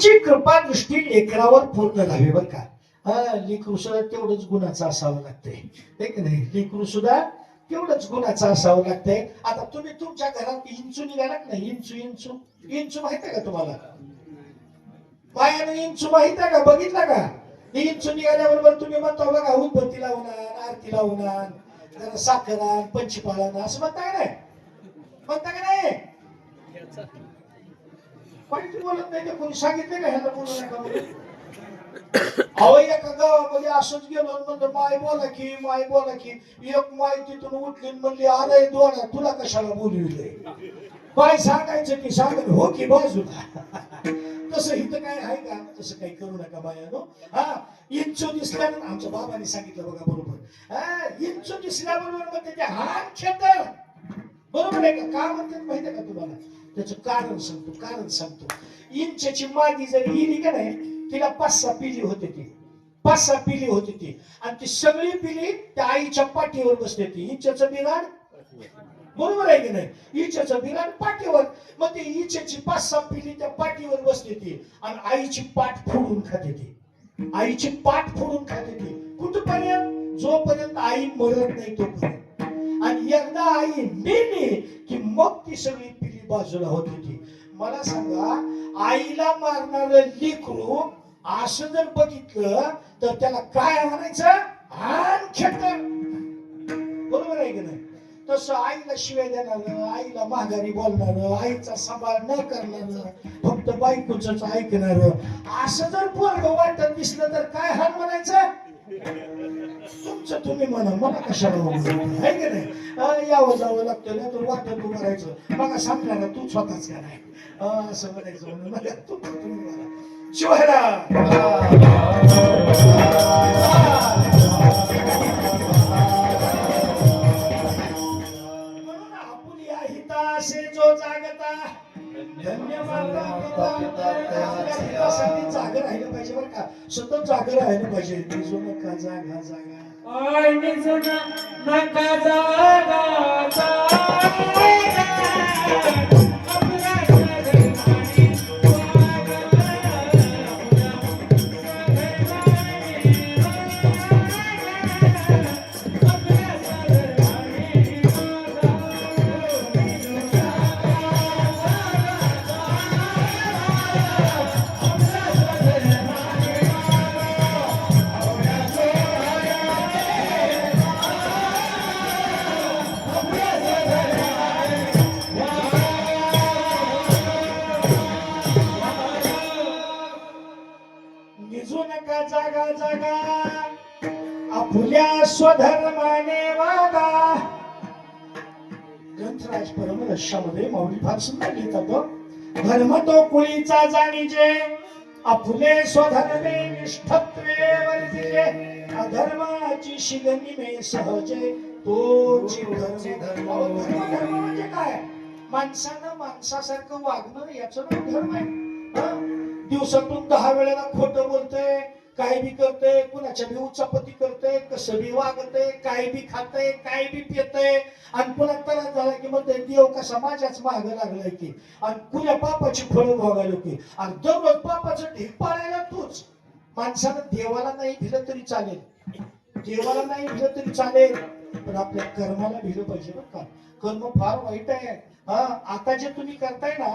तुमची कृपा दृष्टी लेकरावर पूर्ण राहावी बरं का? हा लेकरू सुद्धा तेवढंच गुणाचं असावं लागतंय. हे की नाही? लेकरू सुद्धा तेवढंच गुणाचं असावं लागतंय. आता तुम्ही तुमच्या घरात इंचू निघाला ना इंचू इंचू. इंचू माहीत आहे का तुम्हाला? बायानं इंचू माहीत आहे का? बघितला का? इंचू निघाल्याबरोबर तुम्ही म्हणता बघा उदबत्ती लावणार आरती लावणार जरा साखर आण पंचपाळ असं म्हणता का नाही? म्हणता का नाही? पाहिजे बोलत नाही ते कोणी सांगितले का ह्याला बोलू नका अहो एका गावामध्ये असंच गेलो म्हणलं माय बोला की माय बोला की. एक माय तिथून उठली म्हणली अरे दोडा तुला कशाला बोलविले काय सांगायचं की सांग हो की बाजूला. तसं इथं काय आहे का? तसं काही करू नका बायानो. हा इंचू दिसल्यानं आमच्या बाबाने सांगितलं बघा बरोबर. हा इंचू दिसल्याबरोबर मग त्याच्या हात खेळतात बरोबर आहे का? का म्हणतात माहिती आहे का तुम्हाला? त्याचं कारण सांगतो कारण सांगतो. इंचची मादी जर इली का नाही तिला पाच सहा पिली होते ती. पाच सहा पिली होती ती. आणि ती सगळी पिली त्या आईच्या पाठीवर बसते ती. इंचचं बिघाड बरोबर आहे की नाही? इचेचं बिघाड पाठीवर. मग ते इचेची पाच सहा पिली त्या पाठीवर बसते ती आणि आईची पाठ फोडून खाते ती. आईची पाठ फोडून खाते ती. कुठपर्यंत? जोपर्यंत आई मरत नाही तोपर्यंत. आणि एकदा आई मेली की मग ती सगळी पिली बाजूला होती ती मला सांगा आईला मारणार लेकरू असं जर बघितलं तर त्याला काय म्हणायचं आण बरोबर आहे की नाही? तसं आईला शिवाय देणार आईला माघारी बोलणार आईचा सांभाळ न करणार फक्त बायकोच ऐकणार असं जर पोरग वाटत दिसलं तर काय हान म्हणायचं? तुम्ही म्हणा मला कशाला आहे की नाही? यावं जावं लागतं ना तर वाटत तू राहायचं मग सांगणार तू स्वतःच काय असं म्हणायचं म्हणून मला तू तुम्ही म्हणा शिवायला हिताशे जो जागता. धन्यवाद. आपल्या राहिलं पाहिजे बरं का. सतत जागर राहिलं पाहिजे. तुझं नका जागा जागा. नका जागा स्वधर्माने वागा. ग्रंथराज परम परमरशामध्ये माऊली फार सुंदर लिहितात धर्म तो कुळीचा जाणीजे आपले स्वधर्मे निष्ठत्वे वर्जिजे अधर्माची शिगणी मे सहजे तोची धर्म. धर्म धर्म म्हणजे काय? माणसानं माणसासारखं वागणं याचं नाव धर्म आहे. दिवसातून दहा वेळेला खोटं बोलतय काय बी करतय कुणाच्या बी उचापती करतय कसं बी वागतय काय बी खातय काय बी पितय. आणि पुन्हा त्रास झाला की म्हणते देव कसा माझ्याच माग लागलाय की. आणि कुण्या पापाची फळं भोगायला की. आणि दररोज पापाचं ढीक पाळायला तूच. माणसानं देवाला नाही भिलं तरी चालेल. देवाला नाही भिलं तरी चालेल. पण आपल्या कर्माला भिलं पाहिजे बरं का. कर्म फार वाईट आहे. हा आता जे तुम्ही करताय ना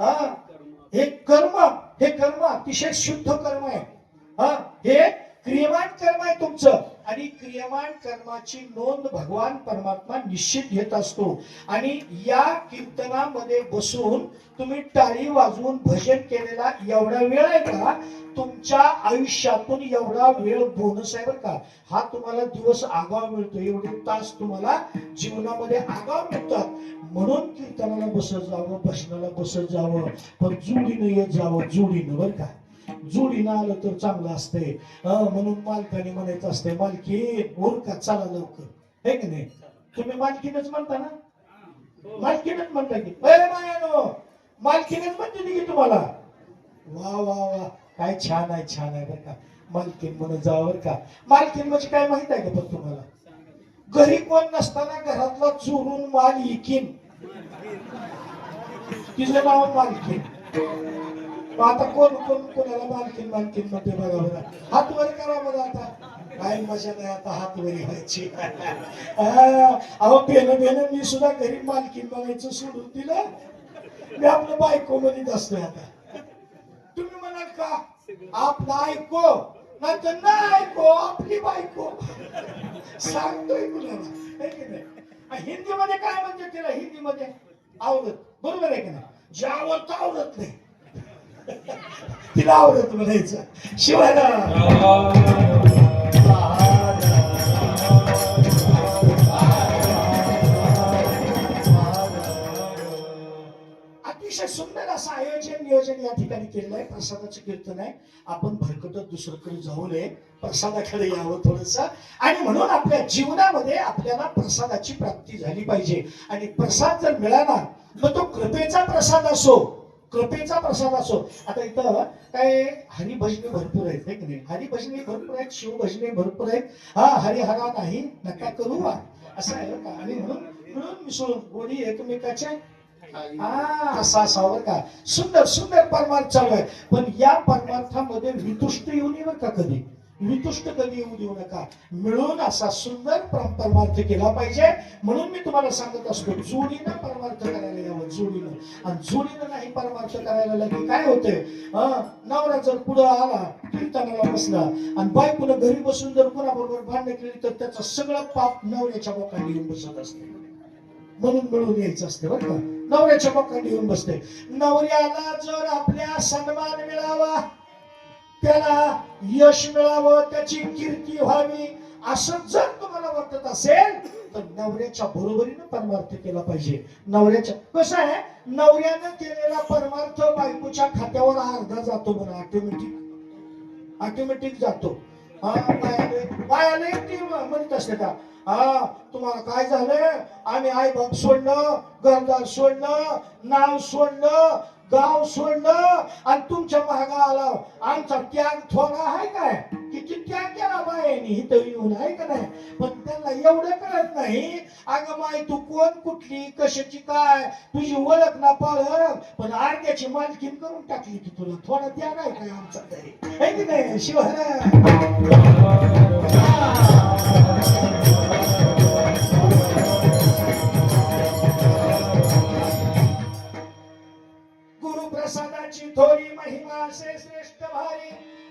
हा हे कर्म हे कर्म अतिशय शुद्ध कर्म आहे. हा हे क्रियमान कर्म आहे तुमचं. आणि क्रियमान कर्माची नोंद भगवान परमात्मा निश्चित घेत असतो. आणि या कीर्तनामध्ये बसून तुम्ही टाळी वाजवून भजन केलेला एवढा वेळ आहे का? तुमच्या आयुष्यातून एवढा वेळ बोनस आहे बरं का? हा तुम्हाला दिवस आगाव मिळतो. एवढे तास तुम्हाला जीवनामध्ये आगाव मिळतात. म्हणून कीर्तनाला बसत जावं भजनाला बसत जावं पण जुडीनं येत जावं जुडीनं बरं का? जोडीनं आलं तर चांगलं असतंय. म्हणून मालकाने म्हणायचं असतंय मालकी ओरका चला लवकर. हे की नाही? तुम्ही मालकीनच म्हणता ना? मालकीनच म्हणता की अरे मायानो मालकीनच म्हणते की तुम्हाला. वा वा वा. काय छान आहे छान आहे बरं का. मालकीन म्हणून जावं का. मालकीन म्हणजे काय माहीत आहे का पण तुम्हाला? घरी कोण नसताना घरातला चोरून माल इकीन तिचं नाव मालकीन. आता कोण कोण कोणाला मालकीन मालकीन म्हणते बघा बघा हात वर करा बघा आता. काय मजा नाही आता हात वरी व्हायची अहो बेन बेन मी सुद्धा घरी मालकीन बघायचं सोडून दिलं. मी आपलं बायको म्हणत असतोय आता. तुम्ही म्हणाल का? आपला ऐको. नाहीतर ना ऐको आपली बायको. सांगतोय मुलाला है की नाही? हिंदीमध्ये काय म्हणते तिला? हिंदीमध्ये आवडत. बरोबर आहे की नाही? ज्यावर आवडत नाही. तिला आवडत म्हणायचं शिवाय अतिशय सुंदर असं आयोजन नियोजन या ठिकाणी केलेलं आहे. प्रसादाचं कीर्तन आहे. आपण भरकटत दुसरीकडे जाऊ नये. प्रसादाकडे यावं थोडस. आणि म्हणून आपल्या जीवनामध्ये आपल्याला प्रसादाची प्राप्ती झाली पाहिजे. आणि प्रसाद जर मिळाला मग तो कृपेचा प्रसाद असो. कृपेचा प्रसाद असो. आता इथं काय हरिभजने भरपूर आहेत नाही की नाही? हरिभजने भरपूर आहेत शिवभजने भरपूर आहेत. हा हरिहरा नाही नका करू वा असं आहे का. आणि म्हणून म्हणून मिसळून गोडी एकमेकाच्या असा असावं का. सुंदर सुंदर परमार्थ चालू आहे. पण या परमार्थामध्ये वितुष्ट येऊ नये बरं का कधी? वितुष्ट कधी येऊ देऊ नका. मिळून असा सुंदर परमार्थ केला पाहिजे. म्हणून मी तुम्हाला सांगत असतो चोरीनं परमार्थ करायला यावं जोडीनं आणि जोडीनं नाही परमार्थ करायला लागली. काय होते नवरा जर पुढं आला कीर्तनाला बसला आणि बायकोनं घरी बसून जर कोणाबरोबर भांडण केली तर त्याचं सगळं पाप नवऱ्याच्या बोकांनी येऊन बसत असते. म्हणून मिळून यायचं असते बरं का. नवऱ्याच्या बोकांनी येऊन बसते. नवऱ्याला जर आपल्या सन्मान मिळावा त्याला यश मिळावं त्याची कीर्ती व्हावी असं जर तुम्हाला वाटत असेल तर नवऱ्याच्या बरोबरीनं परमार्थ केला पाहिजे. नवऱ्याच्या कसं आहे? नवऱ्यानं केलेला परमार्थ बायकोच्या खात्यावर अर्धा जातो म्हणा ऑटोमॅटिक ऑटोमॅटिक जातो. हा ती म्हणत असते का? हा तुम्हाला काय झालं? आम्ही आई बाप सोडलं घरदार सोडलं नाव सोडलं गाव सोडलं आणि तुमच्या महागा आला. आमचा त्याग थोडा आहे काय? केला बायानी इथं येऊन आहे का नाही? पण त्यांना एवढं कळत नाही. अगं माय तू कोण कुठली कशाची काय? तुझी ओळख ना पाळख. पण अर्ध्याची मालकीन करून टाकली की तुला. थोडा त्याग आहे काय आमचा तरी? आहे की नाही शिवाय?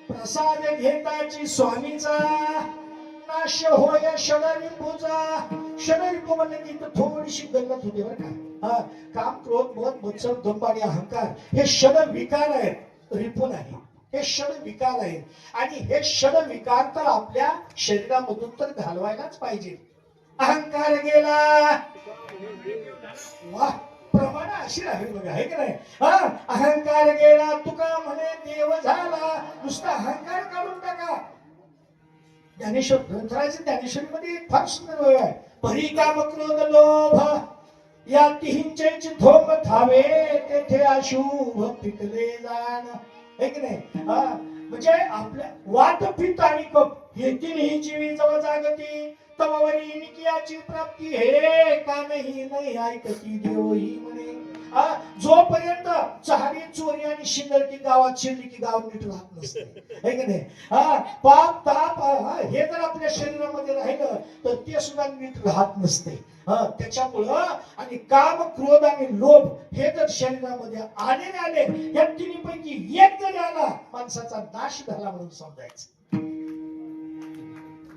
प्रसाद घेताची स्वामीचा नाश होय षडरिपूचा षडरिपू म्हणलं की इथं थोडीशी गल्लत होते बरं का? हा काम क्रोध मत मत्सर दंब आणि अहंकार हे षड विकार आहेत. रिपू नाही हे षड विकार आहेत. आणि हे षड विकार तर आपल्या शरीरामधून तर घालवायलाच पाहिजे. अहंकार गेला. वा. प्रमाण अशी राहील बघा आहे की नाही? हा अहंकार गेला तुका म्हणे देव झाला नुसता अहंकार काढून टाका. ज्ञानेश्वर ग्रंथराज ज्ञानेश्वर मध्ये फार सुंदर आहे. परी काम क्रोध लोभ या तिहींचे थोम थावे तेथे अशुभ पिकले जाण. हे की नाही? हा म्हणजे आपल्या वात पित आणि कप येतील ही जीवी जवळ जागती. तमावरी निकियाची प्राप्ती हे का नाही नाही ऐकती देवही म्हणे. जोपर्यंत चहाडी चोरी आणि शिंदरकी गावात शिरली की गाव नीट राहत नसते. हा पाप ताप हे जर आपल्या शरीरामध्ये राहिलं तर ते सुद्धा नीट राहत नसते. हा त्याच्यामुळं आणि काम क्रोध आणि लोभ हे जर शरीरामध्ये आले आले या तिन्हीपैकी एक जरी आला माणसाचा नाश झाला म्हणून समजायचं.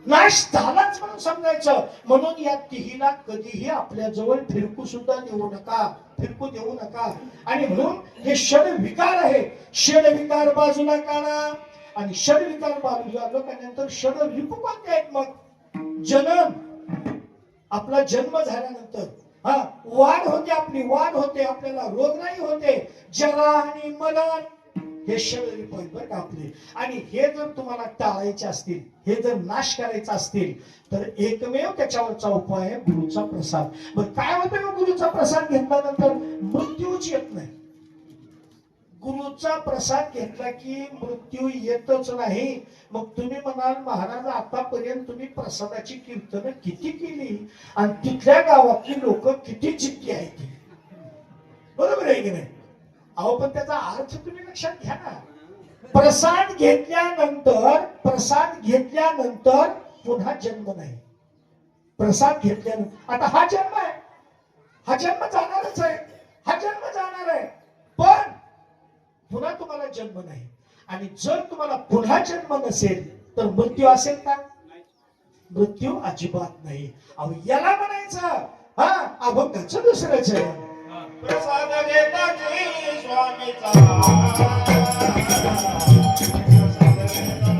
नाश झालाच म्हणून समजायचं. म्हणून या तिहीला कधीही आपल्या जवळ फिरकू सुद्धा देऊ नका. फिरकू देऊ नका. आणि म्हणून हे षड विकार आहे. षड विकार बाजूला काढा आणि षड विकार बाजूला काढल्यानंतर षड रिपू कोणते आहेत मग. जनन. आपला जन्म झाल्यानंतर. हा वाढ होते आपली वाढ होते. आपल्याला रोगराई होते. जरा आणि मरण हे शरीर point बरं का आपले. आणि हे जर तुम्हाला टाळायचे असतील हे जर नाश करायचा असतील तर एकमेव त्याच्यावरचा उपाय आहे गुरुचा प्रसाद. बरं काय होतं मग गुरुचा प्रसाद घेतल्यानंतर मृत्यूच येत नाही? गुरुचा प्रसाद घेतला की मृत्यू येतच नाही. मग तुम्ही म्हणाल महाराज आतापर्यंत तुम्ही प्रसादाची कीर्तन किती केली? आणि तिथल्या गावातली लोक किती चित्ती आहेत बरोबर आहे की नाही? अहो पण त्याचा अर्थ तुम्ही लक्षात घ्या ना. प्रसाद घेतल्यानंतर प्रसाद घेतल्यानंतर पुन्हा जन्म नाही. प्रसाद घेतल्यानंतर आता हा जन्म आहे. हा जन्म जाणारच आहे. हा जन्म जाणार आहे. पण पुन्हा तुम्हाला जन्म नाही. आणि जर तुम्हाला पुन्हा जन्म नसेल तर मृत्यू असेल का? मृत्यू अजिबात नाही. अहो याला म्हणायचं हा अभंगाचं दुसरंच आहे प्रसाद घेता स्वामीचा. प्रसाद घेता